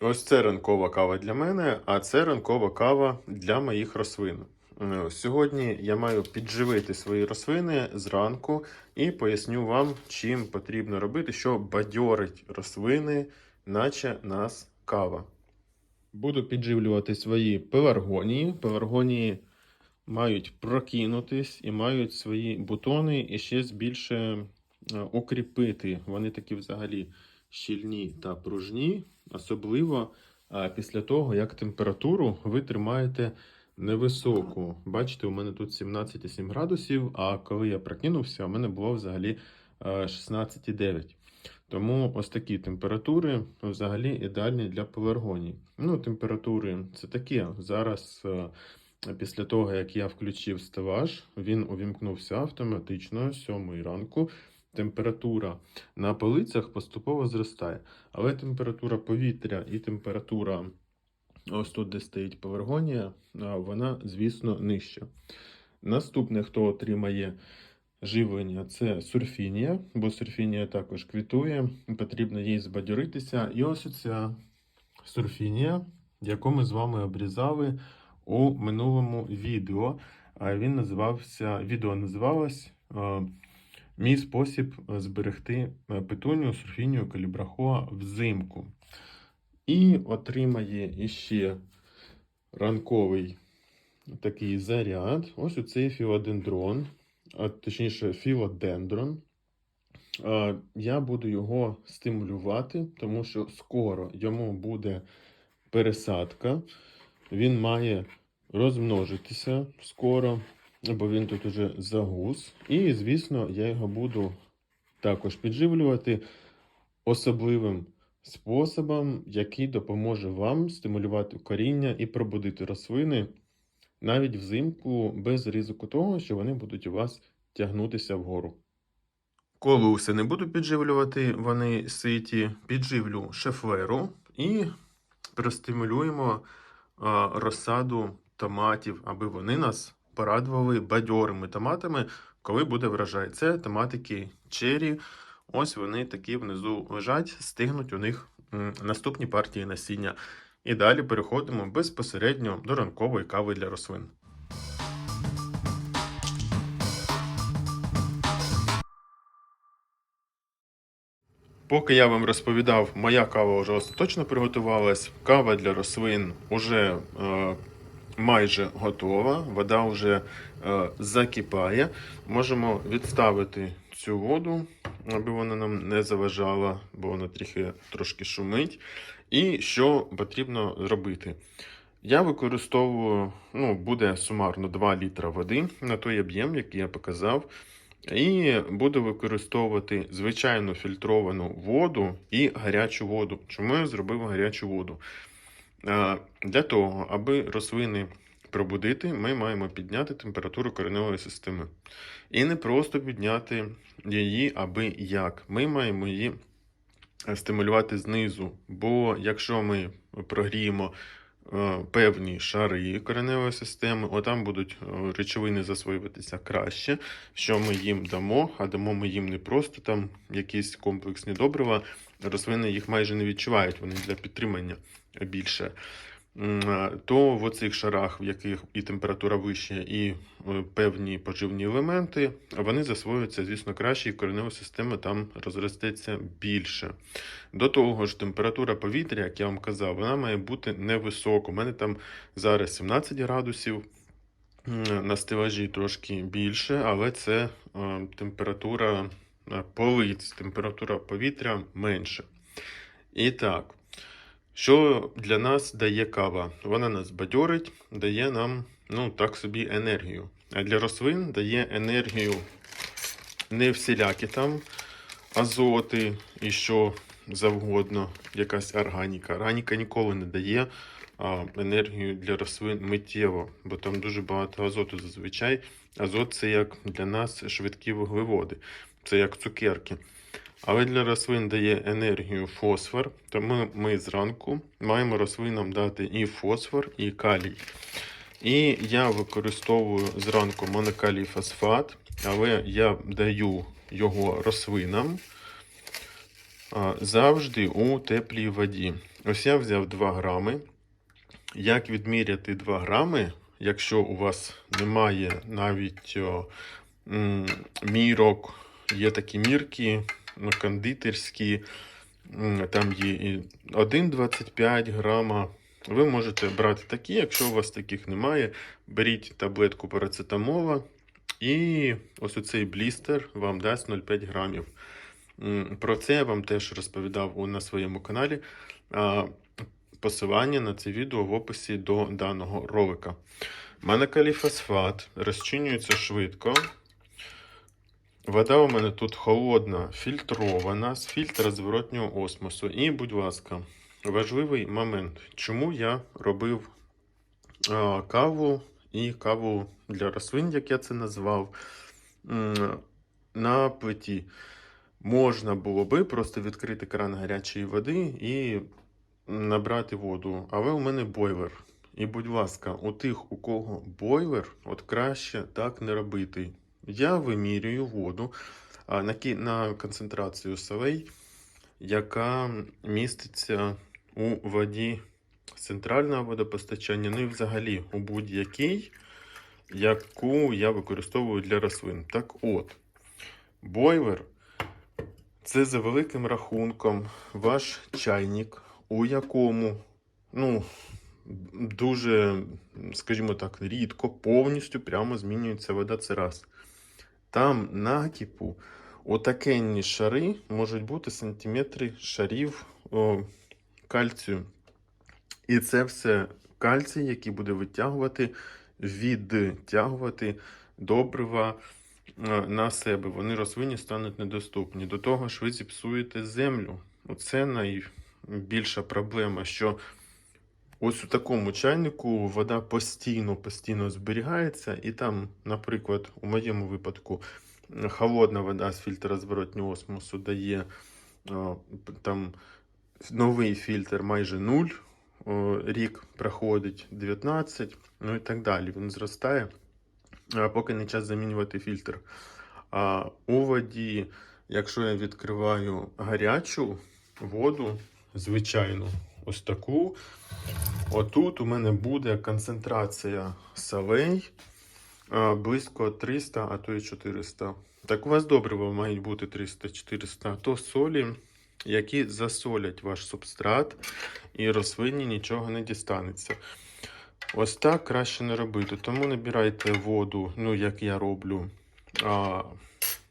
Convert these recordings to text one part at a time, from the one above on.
Ось це ранкова кава для мене, а це ранкова кава для моїх рослин. Е, Сьогодні я маю підживити свої рослини зранку і поясню вам, чим потрібно робити, що бадьорить рослини, наче нас кава. Буду підживлювати свої пеларгонії. Пеларгонії мають прокинутись і мають свої бутони і ще більше е, укріпити. Вони такі взагалі щільні та пружні, особливо після того, як температуру ви тримаєте невисоку. Бачите, у мене тут 17,7 градусів, а коли я прокинувся, у мене було взагалі е, 16,9. Тому ось такі температури взагалі ідеальні для пеларгоній. Ну, температури це таке. Зараз, е, після того, як я включив стелаж, він увімкнувся автоматично з 7 ранку. Температура на полицях поступово зростає, але температура повітря і температура, ось тут, де стоїть пеларгонія, а, вона, звісно, нижча. Наступне, хто отримає живлення, це сурфінія, бо сурфінія також квітує, потрібно їй збадьоритися. І ось оця сурфінія, яку ми з вами обрізали у минулому відео. Він називався, відео називалось Мій спосіб е, зберегти е, петунію, сурфінію, калібрахоа взимку. І отримає іще ранковий такий заряд. Ось оцей філодендрон, а точніше філодендрон. Я буду його стимулювати, тому що скоро йому буде пересадка. Він має розмножитися скоро, бо він тут уже загус. І, звісно, я його буду також підживлювати особливим способом, який допоможе вам стимулювати коріння і пробудити рослини навіть взимку без ризику того, що вони будуть у вас тягнутися вгору. Колуси не буду підживлювати, вони ситі, підживлю шефлеру і простимулюємо розсаду томатів, аби вони нас порадували бадьорими томатами, коли буде врожай. Це томатики чері. Ось вони такі внизу лежать, стигнуть у них наступні партії насіння. І далі переходимо безпосередньо до ранкової кави для рослин. Поки я вам розповідав, моя кава вже остаточно приготувалась. Кава для рослин вже е, майже готова, вода вже е, закипає. Можемо відставити цю воду, аби вона нам не заважала, бо вона трохи трошки шумить. І що потрібно робити? Я використовую, ну, буде сумарно 2 літра води на той об'єм, який я показав. І буду використовувати звичайну фільтровану воду і гарячу воду. Чому я зробив гарячу воду? Е, Для того, аби рослини пробудити, ми маємо підняти температуру кореневої системи. І не просто підняти її аби як. Ми маємо її стимулювати знизу. Бо якщо ми прогріємо е, певні шари кореневої системи, отам будуть е, речовини засвоюватися краще, що ми їм дамо, а дамо ми їм не просто там якісь комплексні добрива, рослини їх майже не відчувають, вони для підтримання більше. А, То в оцих шарах, в яких і температура вища, і е, певні поживні елементи, вони засвоюються, звісно, краще, і коренева система там розростеться більше. До того ж, температура повітря, як я вам казав, вона має бути невисока. У мене там зараз 17 градусів. М, На стелажі трошки більше, але це е, температура е, полиць, температура повітря менше. І так, що для нас дає кава? Вона нас бадьорить, дає нам, ну так собі, енергію. А для рослин дає енергію не всілякі там азоти і що завгодно, якась органіка. Органіка ніколи не дає а, енергію для рослин миттєво, бо там дуже багато азоту зазвичай. Азот це як для нас швидкі вуглеводи, це як цукерки. Але для рослин дає енергію фосфор, тому ми зранку маємо рослинам дати і фосфор, і калій. І я використовую зранку монокалій фосфат, але я даю його рослинам завжди у теплій воді. Ось я взяв 2 грами. Як відміряти 2 грами, якщо у вас немає навіть мірок, є такі мірки кондитерські, там є і 1,25 грама. Ви можете брати такі, якщо у вас таких немає, беріть таблетку парацетамола і ось оцей блістер вам дасть 0,5 грамів. Про це я вам теж розповідав на своєму каналі. Посилання на це відео в описі до даного ролика. Манакаліфосфат розчинюється швидко. Вода у мене тут холодна, фільтрована з фільтра зворотнього осмосу. І, будь ласка, важливий момент, чому я робив а, каву і каву для рослин, як я це назвав, на плиті. Можна було би просто відкрити кран гарячої води і набрати воду. Але у мене бойлер. І, будь ласка, у тих, у кого бойлер, от краще так не робити. Я вимірюю воду на, концентрацію солей, яка міститься у воді центрального водопостачання, ну і взагалі у будь-якій, яку я використовую для рослин. Так от, бойлер це за великим рахунком ваш чайник, у якому, ну, дуже, скажімо так, рідко, повністю прямо змінюється вода. Це раз. Там накипу отакенні шари можуть бути сантиметри шарів о, кальцію. І це все кальцій, який буде витягувати, відтягувати добрива е, на себе. Вони рослині стануть недоступні. До того ж, ви зіпсуєте землю. Оце найбільша проблема, що ось у такому чайнику вода постійно, постійно зберігається, і там, наприклад, у моєму випадку, холодна вода з фільтра зворотнього осмосу дає там новий фільтр майже 0, о, рік проходить 19, ну і так далі. Він зростає, поки не час замінювати фільтр. А у воді, якщо я відкриваю гарячу воду, звичайну, ось таку, отут у мене буде концентрація солей близько 300, а то і 400. Так у вас добрива мають бути 300-400, то солі, які засолять ваш субстрат, і рослині нічого не дістанеться. Ось так краще не робити. Тому набирайте воду, ну як я роблю,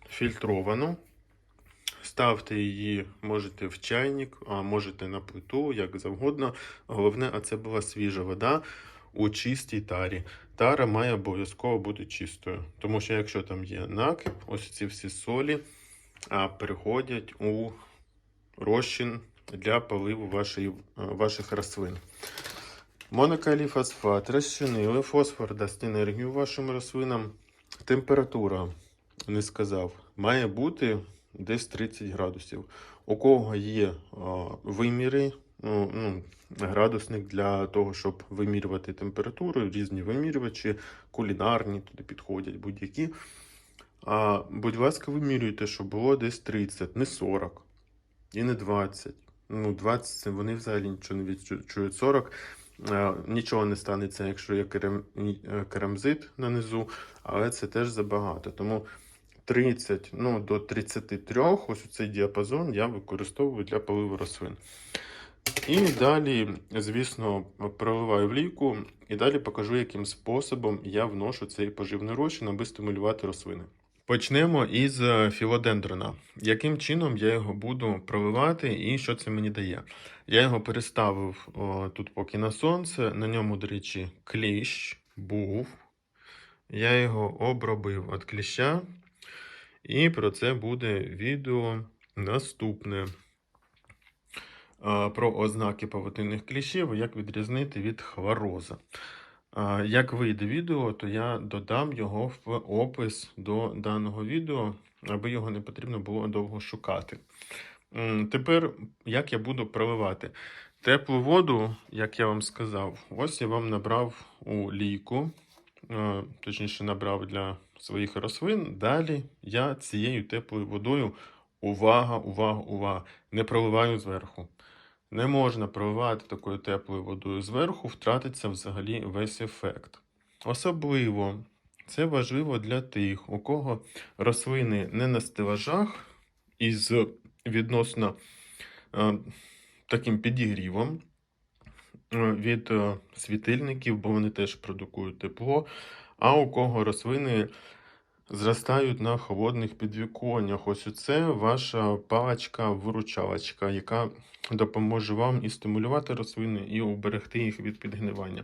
фільтровану. Ставте її, можете в чайник, а можете на плиту, як завгодно. Головне, а це була свіжа вода у чистій тарі. Тара має обов'язково бути чистою. Тому що якщо там є накип, ось ці всі солі а, переходять у розчин для поливу вашої, е, ваших рослин. Монокалій фосфат розчинили, фосфор дасть енергію вашим рослинам. Температура, не сказав, має бути десь 30 градусів. У кого є виміри, ну, ну, градусник для того, щоб вимірювати температуру, різні вимірювачі, кулінарні туди підходять будь-які. А, будь ласка, вимірюйте, щоб було десь 30, не 40 і не 20. Ну, 20 вони взагалі нічого не відчують. 40 е, нічого не станеться, якщо є е, керамзит на низу, але це теж забагато. Тому 30 ну, до 33, ось цей діапазон я використовую для поливу рослин. І далі, звісно, проливаю в лійку, і далі покажу, яким способом я вношу цей поживний розчин, аби стимулювати рослини. Почнемо із е, філодендрона. Яким чином я його буду проливати і що це мені дає? Я його переставив о, тут поки на сонце. На ньому, до речі, кліщ був. Я його обробив від кліща. І про це буде відео наступне. Про ознаки павутинних кліщів, як відрізнити від хвороза. Як вийде відео, то я додам його в опис до даного відео, аби його не потрібно було довго шукати. Тепер, як я буду проливати? Теплу воду, як я вам сказав, ось я вам набрав у лійку, е, точніше, набрав для своїх рослин. Далі я цією теплою водою Увага, увага, увага. Не проливаю зверху. Не можна проливати такою теплою водою зверху, втратиться взагалі весь ефект. Особливо це важливо для тих, у кого рослини не на стелажах із відносно е, таким підігрівом е, від е, світильників, бо вони теж продукують тепло. А у кого рослини зростають на холодних підвіконнях. Ось це ваша паличка-виручалочка, яка допоможе вам і стимулювати рослини, і уберегти їх від підгнивання.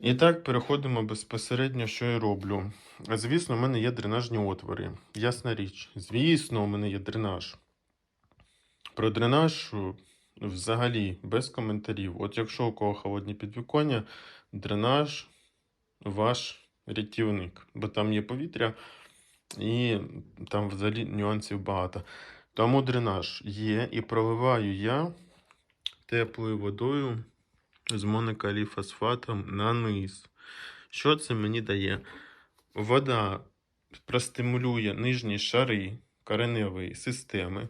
І так, переходимо безпосередньо, що я роблю. Звісно, у мене є дренажні отвори. Ясна річ. Звісно, у мене є дренаж. Про дренаж е, взагалі без коментарів. От якщо у кого холодні підвіконня, дренаж ваш рятівник, бо там є повітря і там взагалі нюансів багато. Тому дренаж є і проливаю я теплою водою з монокаліфосфатом на низ. Що це мені дає? Вода простимулює нижні шари кореневої системи,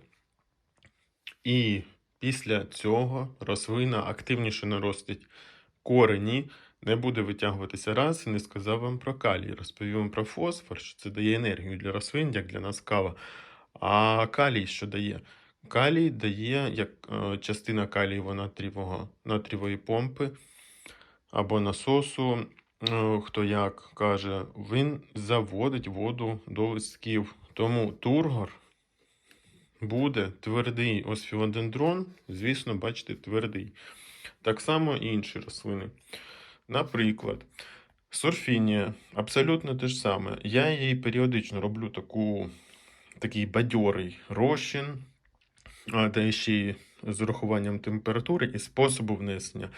і після цього рослина активніше наростить корені, не буде витягуватися раз і не сказав вам про калій. Розповів вам про фосфор, що це дає енергію для рослин, як для нас кава. А калій що дає? Калій дає як е, частина калієво-натрієвого натрієвої помпи або насосу. е, Хто як каже, він заводить воду до листків. Тому тургор буде твердий. Ось філодендрон, звісно, бачите, твердий. Так само і інші рослини. Наприклад, сорфінія абсолютно те ж саме. Я їй періодично роблю таку, такий бадьорий розчин, та ще й з урахуванням температури і способу внесення.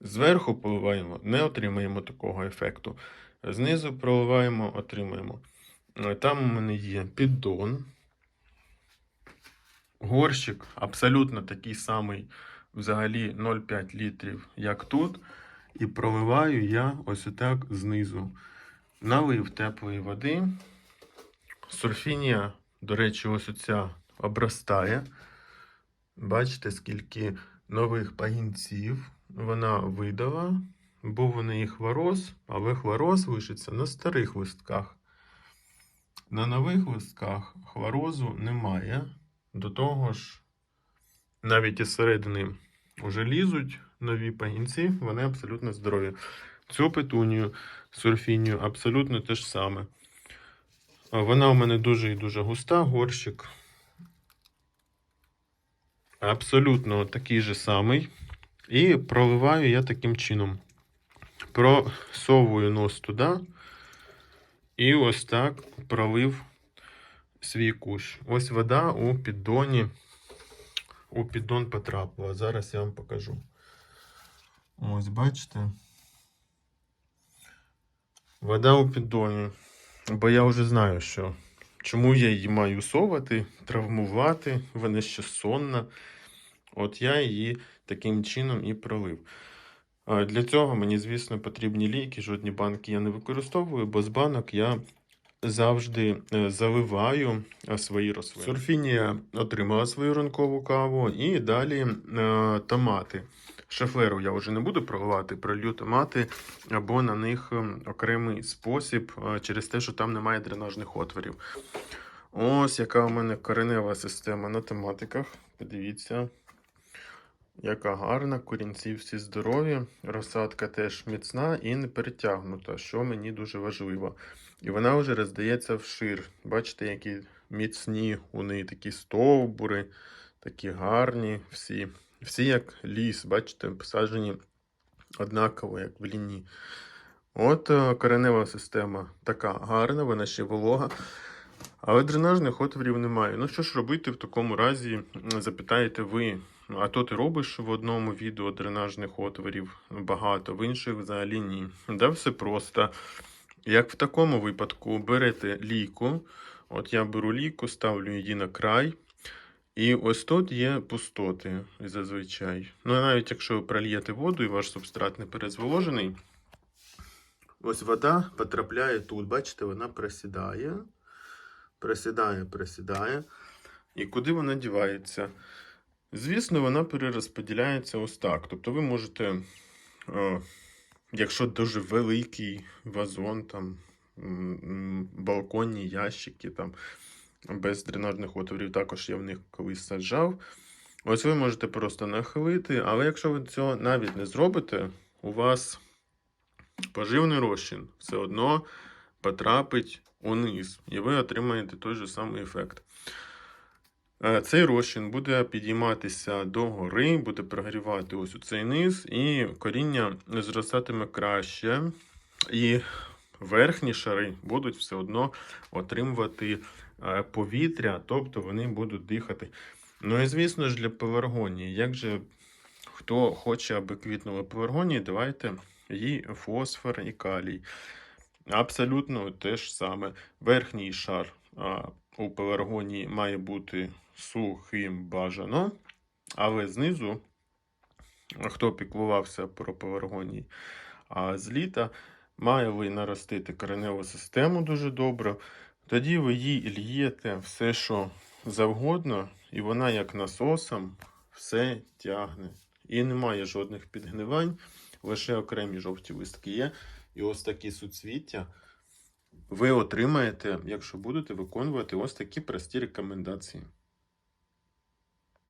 Зверху поливаємо, не отримаємо такого ефекту. Знизу проливаємо, отримаємо. Там у мене є піддон. Горщик абсолютно такий самий, взагалі 0,5 літрів, як тут. І проливаю я ось отак знизу. Налив теплої води. Сульфінія, до речі, ось оця обростає. Бачите, скільки нових пагінців вона видала. Був у неї хвороз, але хвороз лишиться на старих листках. На нових листках хворозу немає. До того ж, навіть із середини вже лізуть нові пагінці, вони абсолютно здорові. Цю петунію, сурфінію абсолютно те ж саме. Вона у мене дуже і дуже густа, горщик. Абсолютно такий же самий. І проливаю я таким чином. Просовую нос туди. І ось так пролив свій кущ. Ось вода у піддоні. У піддон потрапила. Зараз я вам покажу. Ось, бачите. Вода у піддоні. Бо я вже знаю, що чому я її маю совати, травмувати, вона ще сонна. От я її таким чином і пролив. Для цього мені, звісно, потрібні ліки. Жодні банки я не використовую, бо з банок я завжди е, заливаю е, свої рослини. Сурфінія отримала свою ранкову каву і далі е, томати. Шафлеру я вже не буду проливати, пролью томати або на них окремий спосіб через те, що там немає дренажних отворів. Ось яка у мене коренева система на томатиках. Подивіться. Яка гарна, корінці всі здорові, розсадка теж міцна і не перетягнута, що мені дуже важливо. І вона вже роздається вшир. Бачите, які міцні у неї такі стовбури, такі гарні всі. Всі як ліс, бачите, посаджені однаково, як в ліні. От е, коренева система така гарна, вона ще волога. Але дренажних отворів немає. Ну що ж робити в такому разі, запитаєте ви. А то ти робиш в одному відео дренажних отворів багато, в інших взагалі ні. Да все просто. Як в такому випадку берете лійку, от я беру лійку, ставлю її на край, і ось тут є пустоти зазвичай. Ну, навіть якщо ви прольєте воду і ваш субстрат не перезволожений, ось вода потрапляє тут. Бачите, вона просідає, просідає, просідає. І куди вона дівається? Звісно, вона перерозподіляється ось так. Тобто ви можете, е, якщо дуже великий вазон, там, балконні ящики, там, без дренажних отворів, також я в них колись саджав. Ось ви можете просто нахилити, але якщо ви цього навіть не зробите, у вас поживний розчин все одно потрапить униз, і ви отримаєте той же самий ефект. Е, Цей розчин буде підійматися до гори, буде прогрівати ось у цей низ, і коріння зростатиме краще. І верхні шари будуть все одно отримувати е, повітря, тобто вони будуть дихати. Ну і звісно ж для пеларгонії. Як же хто хоче, аби квітнули пеларгонії, давайте їй фосфор і калій. Абсолютно те ж саме. Верхній шар у пеларгонії має бути сухим бажано, але знизу, хто піклувався про пеларгонії, а з літа має ви наростити кореневу систему дуже добре. Тоді ви їй льєте все, що завгодно, і вона, як насосом, все тягне. І немає жодних підгнивань, лише окремі жовті листки є. І ось такі суцвіття ви отримаєте, якщо будете виконувати ось такі прості рекомендації.